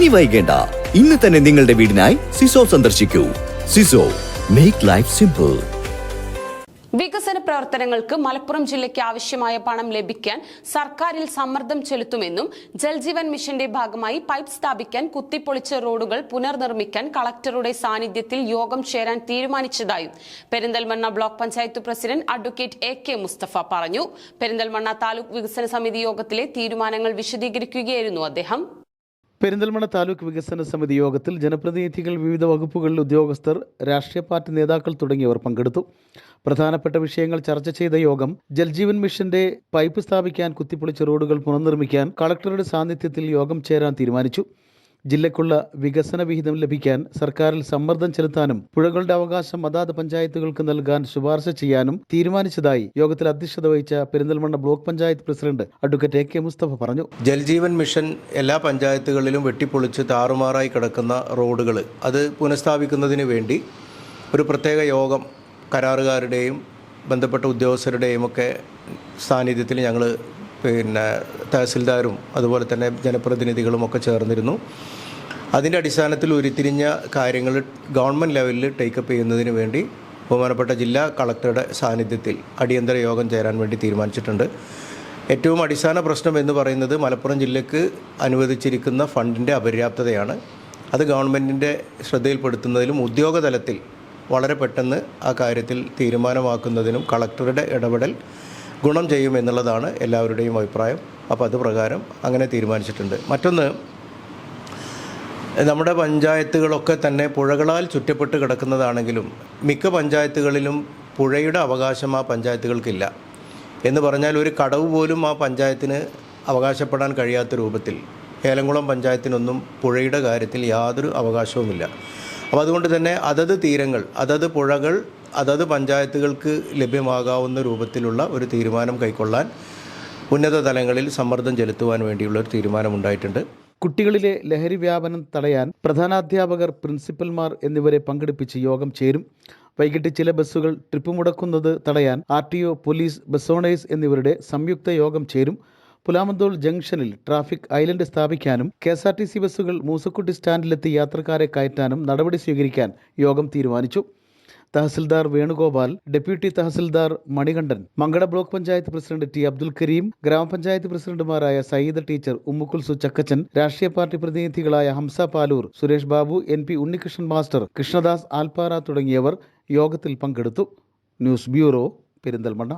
ഇനി വൈകേണ്ട. ഇന്ന് തന്നെ നിങ്ങളുടെ വീടിനായി സിസോ സന്ദർശിക്കൂ. സിസോ മേക്ക് ലൈഫ് സിമ്പിൾ വികസന പ്രവർത്തനങ്ങൾക്ക് മലപ്പുറം ജില്ലയ്ക്ക് ആവശ്യമായ പണം ലഭിക്കാൻ സർക്കാരിൽ സമ്മർദ്ദം ചെലുത്തുമെന്നും ജൽജീവൻ മിഷന്റെ ഭാഗമായി പൈപ്പ് സ്ഥാപിക്കാൻ കുത്തിപ്പൊളിച്ച റോഡുകൾ പുനർനിർമ്മിക്കാൻ കളക്ടറുടെ സാന്നിധ്യത്തിൽ യോഗം ചേരാൻ തീരുമാനിച്ചതായും Perinthalmanna block panchayat president advocate A K Mustafa പറഞ്ഞു. പെരിന്തൽമണ്ണ താലൂക്ക് വികസന സമിതി യോഗത്തിലെ തീരുമാനങ്ങൾ വിശദീകരിക്കുകയായിരുന്നു അദ്ദേഹം. പെരിന്തൽമണ്ണ താലൂക്ക് വികസന സമിതി യോഗത്തിൽ ജനപ്രതിനിധികൾ വിവിധ വകുപ്പുകളിൽ ഉദ്യോഗസ്ഥർ രാഷ്ട്രീയ പാർട്ടി നേതാക്കൾ തുടങ്ങിയവർ പങ്കെടുത്തു. പ്രധാനപ്പെട്ട വിഷയങ്ങൾ ചർച്ച ചെയ്ത യോഗം ജൽജീവൻ മിഷന്റെ പൈപ്പ് സ്ഥാപിക്കാൻ കുത്തിപ്പൊളിച്ച റോഡുകൾ പുനർനിർമ്മിക്കാൻ കളക്ടറുടെ സാന്നിധ്യത്തിൽ യോഗം ചേരാൻ തീരുമാനിച്ചു. ജില്ലയ്ക്കുള്ള വികസന വിഹിതം ലഭിക്കാൻ സർക്കാരിൽ സമ്മർദ്ദം ചെലുത്താനും പുഴകളുടെ അവകാശം അതാത് പഞ്ചായത്തുകൾക്ക് നൽകാൻ ശുപാർശ ചെയ്യാനും തീരുമാനിച്ചതായി യോഗത്തിൽ അധ്യക്ഷത വഹിച്ച Perinthalmanna block panchayat president advocate A K Mustafa പറഞ്ഞു. ജൽജീവൻ മിഷൻ എല്ലാ പഞ്ചായത്തുകളിലും വെട്ടിപ്പൊളിച്ച് താറുമാറായി കിടക്കുന്ന റോഡുകൾ അത് പുനഃസ്ഥാപിക്കുന്നതിന് വേണ്ടി ഒരു പ്രത്യേക യോഗം കരാറുകാരുടെയും ബന്ധപ്പെട്ട ഉദ്യോഗസ്ഥരുടെയും ഒക്കെ സാന്നിധ്യത്തിൽ ഞങ്ങൾ പിന്നെ തഹസിൽദാരും അതുപോലെ തന്നെ ജനപ്രതിനിധികളും ഒക്കെ ചേർന്നിരുന്നു. അതിന്റെ അടിസ്ഥാനത്തിൽ ഉരുത്തിരിഞ്ഞ കാര്യങ്ങൾ ഗവൺമെന്റ് ലെവലിൽ ടേക്കപ്പ് ചെയ്യുന്നതിന് വേണ്ടി ബഹുമാനപ്പെട്ട ജില്ലാ കളക്ടറുടെ സാന്നിധ്യത്തിൽ അടിയന്തര യോഗം ചേരാൻ വേണ്ടി തീരുമാനിച്ചിട്ടുണ്ട്. ഏറ്റവും അടിസ്ഥാന പ്രശ്നം എന്ന് പറയുന്നത് മലപ്പുറം ജില്ലയ്ക്ക് അനുവദിച്ചിരിക്കുന്ന ഫണ്ടിന്റെ അപര്യാപ്തതയാണ്. അത് ഗവൺമെന്റിന്റെ ശ്രദ്ധയിൽപ്പെടുത്തുന്നതിലും ഉദ്യോഗതലത്തിൽ വളരെ പെട്ടെന്ന് ആ കാര്യത്തിൽ തീരുമാനമാക്കുന്നതിനും കളക്ടറുടെ ഇടപെടൽ ഗുണം ചെയ്യുമെന്നുള്ളതാണ് എല്ലാവരുടെയും അഭിപ്രായം. അപ്പോൾ അത് പ്രകാരം അങ്ങനെ തീരുമാനിച്ചിട്ടുണ്ട്. മറ്റൊന്ന് നമ്മുടെ പഞ്ചായത്തുകളൊക്കെ തന്നെ പുഴകളാൽ ചുറ്റപ്പെട്ട് കിടക്കുന്നതാണെങ്കിലും മിക്ക പഞ്ചായത്തുകളിലും പുഴയുടെ അവകാശം ആ പഞ്ചായത്തുകൾക്കില്ല. എന്ന് പറഞ്ഞാൽ ഒരു കടവ് പോലും ആ പഞ്ചായത്തിന് അവകാശപ്പെടാൻ കഴിയാത്ത രൂപത്തിൽ ഏലംകുളം പഞ്ചായത്തിനൊന്നും പുഴയുടെ കാര്യത്തിൽ യാതൊരു അവകാശവുമില്ല. അപ്പോൾ അതുകൊണ്ട് തന്നെ അതത് തീരങ്ങൾ അതത് പുഴകൾ അതത് പഞ്ചായത്തുകൾക്ക് ലഭ്യമാകാവുന്ന രൂപത്തിലുള്ള ഒരു തീരുമാനം കൈക്കൊള്ളാൻ ഉന്നത തലങ്ങളിൽ സമ്മർദ്ദം ചെലുത്തുവാൻ വേണ്ടിയുള്ള ഒരു തീരുമാനമുണ്ടായിട്ടുണ്ട്. കുട്ടികളിലെ ലഹരി വ്യാപനം തടയാൻ പ്രധാനാധ്യാപകർ പ്രിൻസിപ്പൽമാർ എന്നിവരെ പങ്കെടുപ്പിച്ച് യോഗം ചേരും. വൈകിട്ട് ചില ബസ്സുകൾ ട്രിപ്പ് മുടക്കുന്നത് തടയാൻ R T O police bus owners എന്നിവരുടെ സംയുക്ത യോഗം ചേരും. പുലാമന്തോൾ ജംഗ്ഷനിൽ ട്രാഫിക് ഐലൻഡ് സ്ഥാപിക്കാനും K S R T C ബസ്സുകൾ മൂസക്കുട്ടി സ്റ്റാൻഡിലെത്തി യാത്രക്കാരെ കയറ്റാനും നടപടി സ്വീകരിക്കാൻ യോഗം തീരുമാനിച്ചു. Tahsildar Venugopal deputy tahsildar Manikandan Mankada block panchayat president T Abdul Karim ഗ്രാമപഞ്ചായത്ത് പ്രസിഡന്റുമാരായ സയ്യിദ് ടീച്ചർ ഉമ്മുക്കുൽസു ചക്കച്ചൻ രാഷ്ട്രീയ party പ്രതിനിധികളായ Hamza Paloor Suresh Babu N P Unnikrishnan master Krishnadas Alppara തുടങ്ങിയവർ യോഗത്തിൽ പങ്കെടുത്തു. News bureau Perinthalmanna.